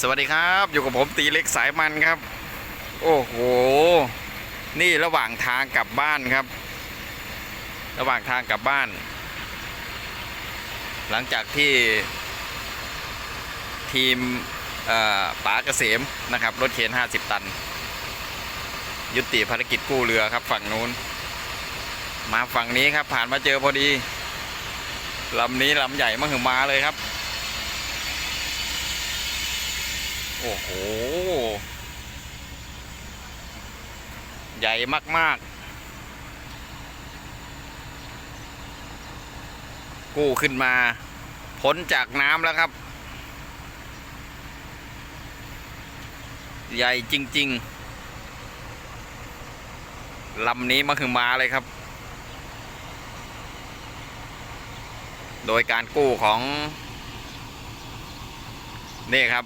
สวัสดีครับอยู่กับผมตีเล็กสายมันครับ โอ้โห นี่ระหว่างทางกลับบ้านครับ ระหว่างทางกลับบ้าน หลังจากที่ ทีมเอ่อป๋าเกษมนะครับ รถเคน50 ตัน ยุติภารกิจกู้เรือครับฝั่งนู้น มาฝั่งนี้ครับผ่านมาเจอพอดีลำนี้ลำใหญ่มหึมาเลยครับ โอ้โห ใหญ่มาก ๆ กู้ขึ้นมา พ้นจากน้ำแล้วครับ ใหญ่จริง ๆ ลำนี้มาคือมาเลยครับ โดยการกู้ของ นี่ครับ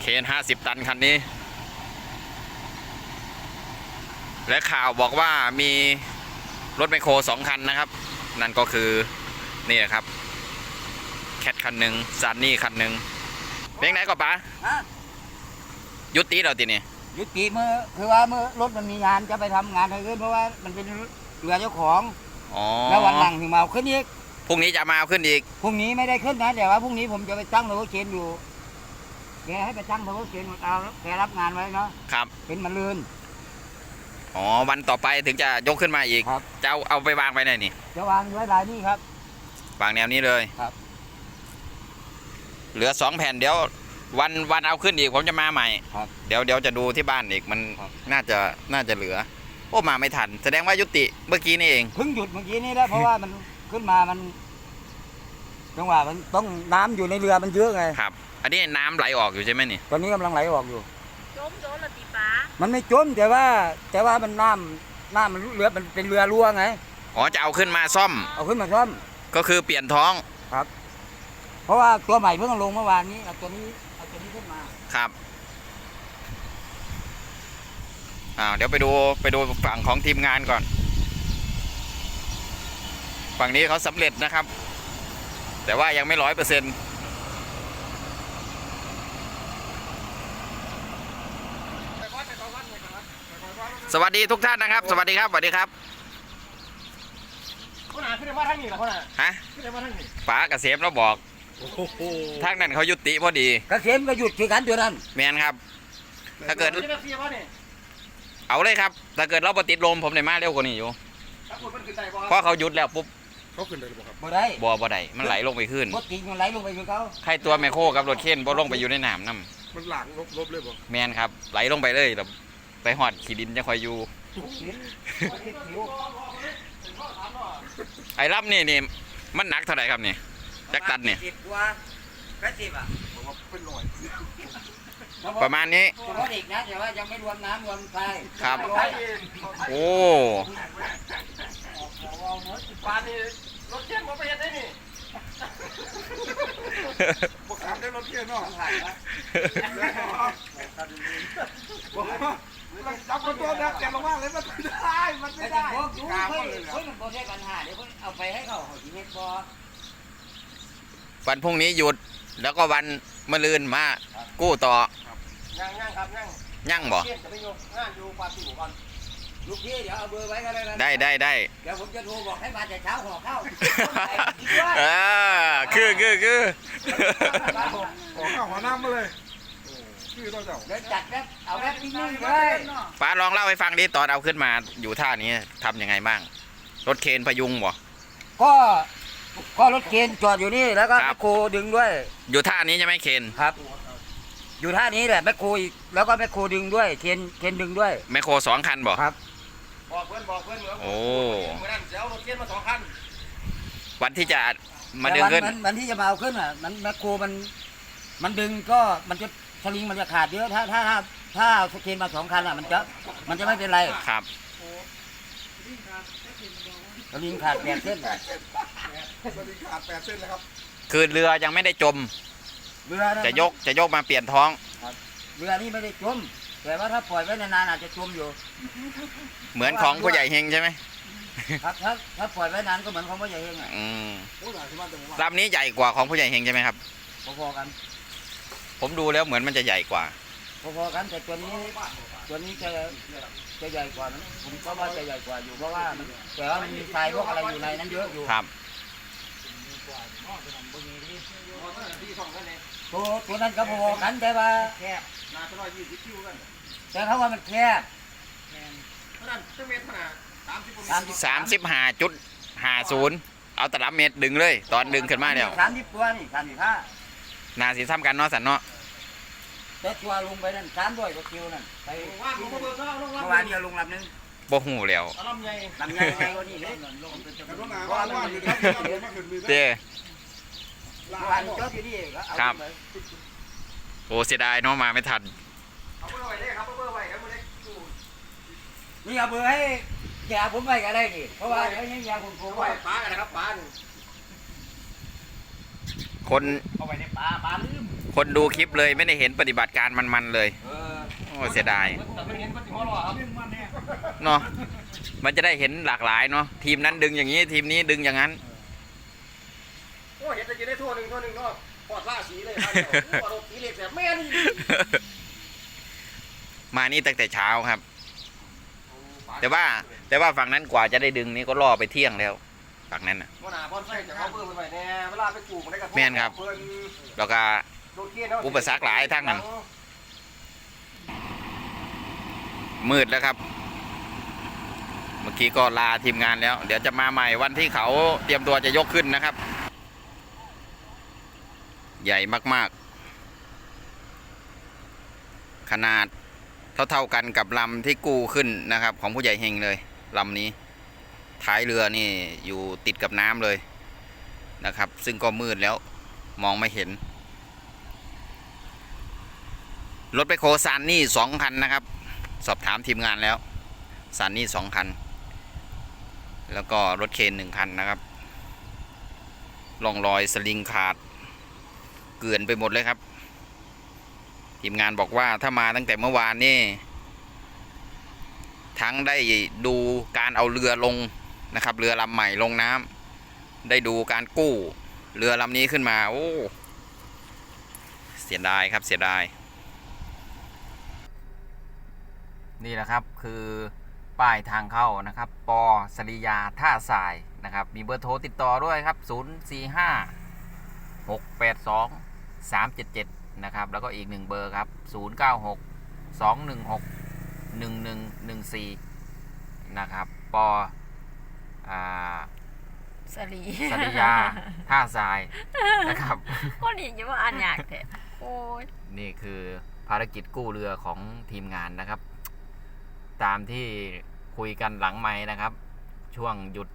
เคนห้าสิบตันคันนี้ และข่าวบอกว่ามีรถไมคโครสองคันนะครับ นั่นก็คือ นี่ครับ แคทคันหนึ่งซันนี่คันหนึ่งเพลงไหนก็ปะฮะยุติเราตีนี่ยุติเมื่อคือว่าเมื่อรถมันมีงานจะไปทำงานทางอื่นเพราะว่ามันเป็นเรือเจ้าของ อ๋อแล้ววันหลังถึงมาเอาขึ้นอีกพรุ่งนี้จะมาเอาขึ้นอีก พรุ่งนี้ไม่ได้ขึ้นนะแต่ว่าพรุ่งนี้ผมจะไปตั้งโลเชนอยู่แกให้ไปตั้งโลเชนเอาแกรับงานไว้เนาะครับ เป็นมันลืน อ๋อวันต่อไปถึงจะยกขึ้นมาอีก ครับ จะเอาเอาไปวางไปไหนนี่จะวางไว้รายนี้ครับ วางแนวนี้เลยครับ เหลือสองแผ่นเดี๋ยว วันวันเอาขึ้นอีกผมจะมาใหม่ ครับ เดี๋ยวเดี๋ยวจะดูที่บ้านอีกมันครับ น่าจะน่าจะเหลือ โอ้มาไม่ทัน แสดงว่ายุติเมื่อกี้นี่เอง เพิ่งหยุดเมื่อกี้นี้แล้วเพราะว่ามันขึ้นมามัน จังหวะมันต้องน้ำอยู่ในเรือมันเยอะไง ครับ อันนี้น้ำไหลออกอยู่ใช่ไหมนี่ ตอนนี้กำลังไหลออกอยู่ จมโดนละติป้ามันไม่จมแต่ว่า แต่ว่ามันน้ำน้ำมันเรือมันเป็นเรือรั่วไง อ๋อจะเอาขึ้นมาซ่อม เอาขึ้นมาซ่อม ก็คือเปลี่ยนท้องเพราะว่าตัวใหม่เพิ่งลงเมื่อวานนี้เอาตัวนี้เอาตัวนี้ขึ้นมา ครับอ้าวเดี๋ยวไปดูไปดูฝั่งของทีมงานก่อน ฝั่งนี้เขาสำเร็จนะครับ แต่ว่ายังไม่ร้อยเปอร์เซ็นต์สวัสดีทุกท่านนะครับ สวัสดีครับสวัสดีครับคนอ่านขึ้นได้มาทางนี้เหรอคนอ่านฮะขึ้นได้มาทางนี้ป๋าเกษมเราบอกโอ้โหทางนั้นเขายุติพอดีกระเสียมก็หยุดคือกันตัวนั้นแมนครับ ถ้าเกิดจะได้เสียป่ะเนี่ยเอาเลยครับ ถ้าเกิดเราปติดลมผมได้มาเร็วกว่านี้อยู่ถ้าคนมันขึ้นใจบ่เพราะเขาหยุดแล้วปุ๊บ เขาขึ้นได้หรือเปล่าครับบ่ได้บ่อบ่ได้มันไหลลงไปขึ้นรถติดมันไหลลงไปคือเขาใครตัวแมคโครกับรถเข็นบ่ลงไปอยู่ในน้ำน้มันหลังลบลบเลยบ่ำแมนครับ ไหลลงไปเลยแล้วไปหอดขีดินจะคอยอยู่ ไอ้รับนี่นี่มันหนักเท่าไหร่ครับนี่จักตันเนี่ยสิบกว่าแปดสิบอะผมว่าเป็นร้อยประมาณนี้เฉพาะเด็กนะแต่ว่ายังไม่รวมน้ำรวมไฟครับใช่เองโอ้ ปานนี่รถเทียนมาไปเห็นได้นี่พวกขับได้รถเทียนเนาะผ่านนะจับคนตัวนะแกลงมาเลยมันไม่ได้มันไม่ไม่ได้ได้บอกดูกาเฮ้หมยดเลยเหรอเฮ้ยมันบ่ได้ปัญหาเดี๋ยวเพิ่นเอาไปให้เขาเขาสิเฮ็ดบ่วันพรุ่งนี้หยุดแล้วก็วันมะรืนมากู้ต่อย่างย่างครับย่างยั่งบ่เทียนจะไปโยงงานอยู่ปาร์ตี้หมู่บ้าน ลูกพี่เดี๋ยวเอาเบอร์ไว้ก็ได้นะได้ได้ได้เดี๋ยวผมจะโทรบอกให้มาแต่เช้าห่อข้าวเออคือคือคือขอข้าวหัวน้ำมาเลยชื่อต้องเจ้าเดี๋ยวจัดแบบเอาแบบนิ่งๆเลยป้าลองเล่าให้ฟังดิตอนเอาขึ้นมาอยู่ท่านี้ทำยังไงบ้าง รถเคนพยุงบ่ก็ก็รถเคนจอดอยู่นี่แล้วก็ครัแมบคโครดึงด้วย อยู่ท่านี้ใช่ไหมเคนครับ อยู่ท่านี้แหละแมคโครอีกแล้วก็แมคโครดึงด้วย เคนเคนดึงด้วยแมคโครสองคันบ่ครับ บอกเพื่อนบอกเพื่อนเหมือนโอ้เมื่อนั้นเดี๋ยวรถเทียนมาสองคันวันที่จะมาแต่ดึงวันขึ้นวันวันที่จะมาเอาขึ้นอะมันแมคโครมัน มันดึงก็มันจะสลิงมันจะขาดเยอะถ้าถ้าถ้าถ้าเอาเคนมาสองคันอะมันจะมันจะไม่เป็นไรครับ สลิงขาดแปดเส้นอะสวัสดีขาดแปดเส้นเลยครับคือเรือยังไม่ได้จม เรือนะจะยกจะยกมาเปลี่ยนท้อง เรือนี่ไม่ได้จม แต่ว่าถ้าปล่อยไว้นานๆอาจจะจมอยู่ เหมือนของผู้ใหญ่เฮงใช่ไหมครับถ้าถ้าปล่อยไว้นานก็เหมือนของพ่อใหญ่เองอะอืมโอ้ยหลายที่บ้านจังหวัดลำนี้ใหญ่กว่าของผู้ใหญ่เฮงใช่ไหมครับ พอๆกัน ผมดูแล้วเหมือนมันจะใหญ่กว่า พอๆกันแต่ตัวนี้ตัวนี้จะจะใหญ่กว่านั้นผมก็ว่าจะใหญ่กว่าอยู่เพราะว่ามันแต่ว่ามันมีทรายพวกอะไรอยู่ในนั้นเยอะอยู่ครับตัวตัวนั้นก็พอๆกันแต่ว่าแคบ นาจะร้อยยี่สิบคิวกันแต่เขาว่ามันแคบเพราะนั้นจะเมตรขนาดสามสิบสามสิบสามสิบห้าจุดห้าศูนย์เอาตลับเมตรดึงเลย ตอนดึงขึ้นมาแล้วสามสิบตัวนี่สามสิบห้านาสีซ้ำกันเนาะสันเนาะแต่ตัวลงไปนั่นสามร้อยกว่าคิวนั่นไปว่างลงมาเบิกข้าวลงเมื่อวานเดียวลงลำหนึงบ่หูแล้วลำใหญ่ลำใหญ่ใหญ่กว่านี่เลยแต่ต้นนาว่างว่างอยู่ที่เราเดินมาขึ้นมือเจ้เมื่อวานจอดอยู่นี่ก็เอาครับไป โอ้เสียดายเนาะมาไม่ทันเอาเบอร์ไว้เลยครับเอาเบอร์ไว้ครับเบอร์เล็กนี่เอาเบอร์ให้แกผมไปก็ได้นี่เพราะว่าเดี๋ยวนี้ยาผมผมเอาไว้ไว้ป้ากันนะครับป้าหนึ่งคนเอาไว้ในป่าป่าลืมคนดูคลิปเลยไม่ได้เห็นปฏิบัติการมันๆเลยเออโอ้เสียดายแต่ไม่เห็นก็ถึงหัวเราะครับเนาะมันจะได้เห็นหลากหลายเนาะทีมนั้นดึงอย่างนี้ทีมนี้ดึงอย่างนั้นโอ้เห็นจะกินได้ทั่วหนึ่งทั่วหนึ่งเนาะ ปอดล่าสีเลยครับปอดสีเหล็กแบบแม่นี่มานี่ตั้งแต่เช้าครับ แต่ว่าแต่ว่าฝั่งนั้นกว่าจะได้ดึงนี่ก็ล่อไปเที่ยงแล้วฝั่งนั้นน่ะว่าหนาบอนไส้จะเอาเบอร์ไปไว้แน่เวลาไปปลูกมันได้กระทบแม่นครับเพิ่นแล้วก็โดนเกี้ยนเนาะอุปสรรคหลายทั้งนั้น มืดแล้วครับ เมื่อกี้ก็ลาทีมงานแล้ว เดี๋ยวจะมาใหม่วันที่เขาเตรียมตัวจะยกขึ้นนะครับ ใหญ่มากๆ ขนาดเท่าๆกันกับลำที่กู้ขึ้นนะครับ ของผู้ใหญ่เฮงเลยลำนี้ ท้ายเรือนี่อยู่ติดกับน้ำเลยนะครับ ซึ่งก็มืดแล้วมองไม่เห็น รถไปโคซานนี่สองคันนะครับ สอบถามทีมงานแล้วซานนี่สองคัน แล้วก็รถเคนหนึ่งคันนะครับล่องรอยสลิงขาด เกลื่อนไปหมดเลยครับ ทีมงานบอกว่าถ้ามาตั้งแต่เมื่อวานนี่ ทั้งได้ดูการเอาเรือลงนะครับ เรือลำใหม่ลงน้ำได้ดูการกู้เรือลำนี้ขึ้นมา โอ้ เสียดายครับเสียดาย นี่แหละครับคือป้ายทางเข้านะครับ ปอสริยาท่าทรายนะครับ มีเบอร์โทรติดต่อด้วยครับ 045 682 377 นะครับ แล้วก็อีกหนึ่งเบอร์ครับ 096 216 1114 นะครับ ปออ่าสลีสริยา ท่าทราย นะครับคนอีกยังว่าอ่านยากแท้โอ้ยนี่คือภารกิจกู้เรือของทีมงานนะครับ ตามที่คุยกันหลังไม้นะครับ ช่วงหยุด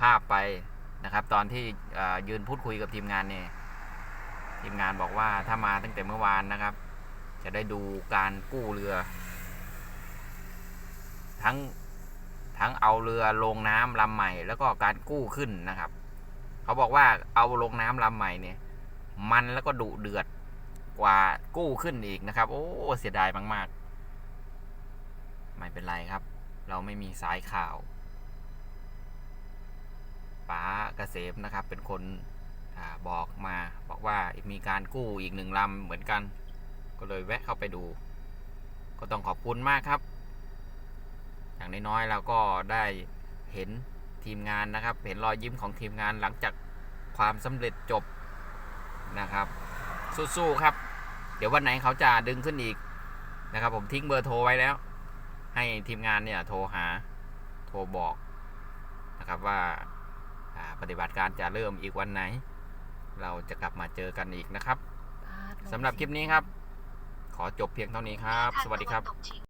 ภาพไปนะครับ ตอนที่เอ่อยืนพูดคุยกับทีมงานเนี่ย ทีมงานบอกว่าถ้ามาตั้งแต่เมื่อวานนะครับ จะได้ดูการกู้เรือ ทั้งทั้งเอาเรือลงน้ำลำใหม่ แล้วก็การกู้ขึ้นนะครับ เขาบอกว่าเอาลงน้ำลำใหม่เนี่ย มันแล้วก็ดุเดือดกว่ากู้ขึ้นอีกนะครับ โอ้เสียดายมาก ๆ ไม่เป็นไรครับ เราไม่มีสายข่าวป๋าเกษมนะครับ เป็นคน อบอกมาบอกว่ามีการกู้อีกหนึ่งลำเหมือนกัน ก็เลยแวะเข้าไปดู ก็ต้องขอบคุณมากครับ อย่างน้อยๆเราก็ได้เห็นทีมงานนะครับ เห็นรอยยิ้มของทีมงานหลังจากความสำเร็จจบนะครับ สู้ๆครับ เดี๋ยววันไหนเขาจะดึงขึ้นอีกนะครับ ผมทิ้งเบอร์โทรไว้แล้ว ให้ทีมงานเนี่ยโทรหาโทรบอกนะครับว่าปฏิบัติการจะเริ่มอีกวันไหน เราจะกลับมาเจอกันอีกนะครับสำหรับคลิปนี้ครับ ขอจบเพียงเท่านี้ครับ สวัสดีครับ